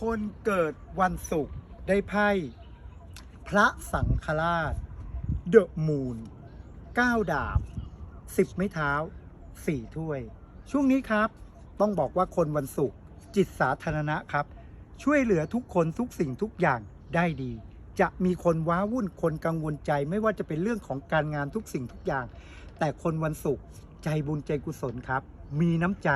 คนเกิดวันศุกร์ได้ไพ่พระสังฆราช เดอะมูนเก้าดาบสิบไม้เท้าสี่ถ้วย ช่วงนี้ครับ ต้องบอกว่าคนวันศุกร์จิตสาธารณะครับ ช่วยเหลือทุกคนทุกสิ่งทุกอย่างได้ดี จะมีคนว้าวุ่นคนกังวลใจไม่ว่าจะเป็นเรื่องของการงานทุกสิ่งทุกอย่าง แต่คนวันศุกร์ใจบุญใจกุศลครับ มีน้ำใจ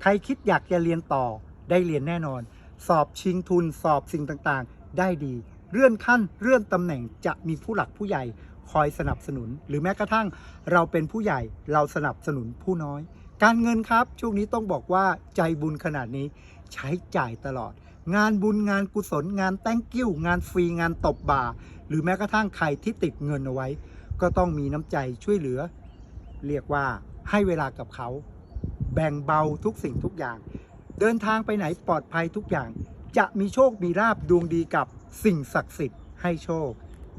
ใครคิดอยากจะเรียนต่อได้เรียนแน่นอน สอบชิงทุนสอบสิ่งต่างๆ ได้ดี เลื่อนขั้นเลื่อนตำแหน่งจะมีผู้หลักผู้ใหญ่คอยสนับสนุน หรือแม้กระทั่งเราเป็นผู้ใหญ่เราสนับสนุนผู้น้อย การเงินครับช่วงนี้ต้องบอกว่าใจบุญขนาดนี้ ใช้จ่ายตลอด งานบุญงานกุศลงานแต้งกิ้ว งานฟรีงานตบบ่าหรือแม้กระทั่งใครที่ติดเงินเอาไว้ ก็ต้องมีน้ำใจช่วยเหลือ เรียกว่าให้เวลากับเขา แบ่งเบาทุกสิ่งทุกอย่าง เดินทางไปไหนปลอดภัยทุกอย่าง จะมีโชคมีลาบดวงดีกับสิ่งศักดิ์สิทธิ์ให้โชค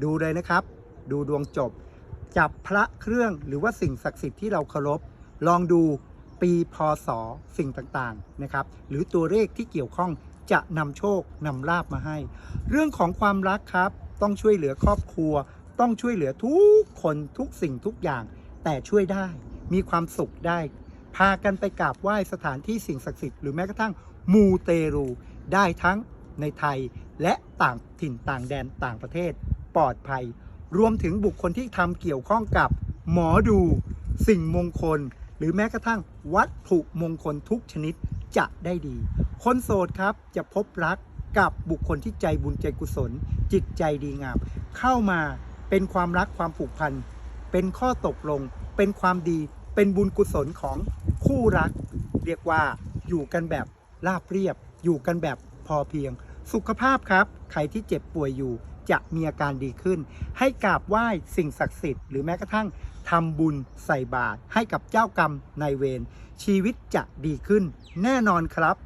ดูเลยนะครับ ดูดวงจบ จับพระเครื่องหรือว่าสิ่งศักดิ์สิทธิ์ที่เราเคารพลองดูปีพศสิ่งต่างๆนะครับ หรือตัวเลขที่เกี่ยวข้องจะนำโชคนำลาบมาให้ เรื่องของความรักครับ ต้องช่วยเหลือครอบครัว ต้องช่วยเหลือทุกคนทุกสิ่งทุกอย่าง แต่ช่วยได้มีความสุขได้ พากันไปกราบไหว้สถานที่สิ่งศักดิ์สิทธิ์หรือแม้กระทั่งมูเตรูได้ทั้งในไทยและต่างถิ่นต่างแดนต่างประเทศ ปลอดภัย รวมถึงบุคคลที่ทำเกี่ยวข้องกับหมอดู สิ่งมงคล หรือแม้กระทั่งวัตถุมงคลทุกชนิดจะได้ดี คนโสดครับจะพบรักกับบุคคลที่ใจบุญใจกุศล จิตใจดีงาม เข้ามาเป็นความรักความผูกพัน เป็นข้อตกลง เป็นความดี เป็นบุญกุศลของคู่รัก เรียกว่าอยู่กันแบบราบเรียบ อยู่กันแบบพอเพียง สุขภาพครับ ใครที่เจ็บป่วยอยู่จะมีอาการดีขึ้น ให้กราบไหว้สิ่งศักดิ์สิทธิ์หรือแม้กระทั่งทำบุญใส่บาตรให้กับเจ้ากรรมนายเวรชีวิตจะดีขึ้นแน่นอนครับ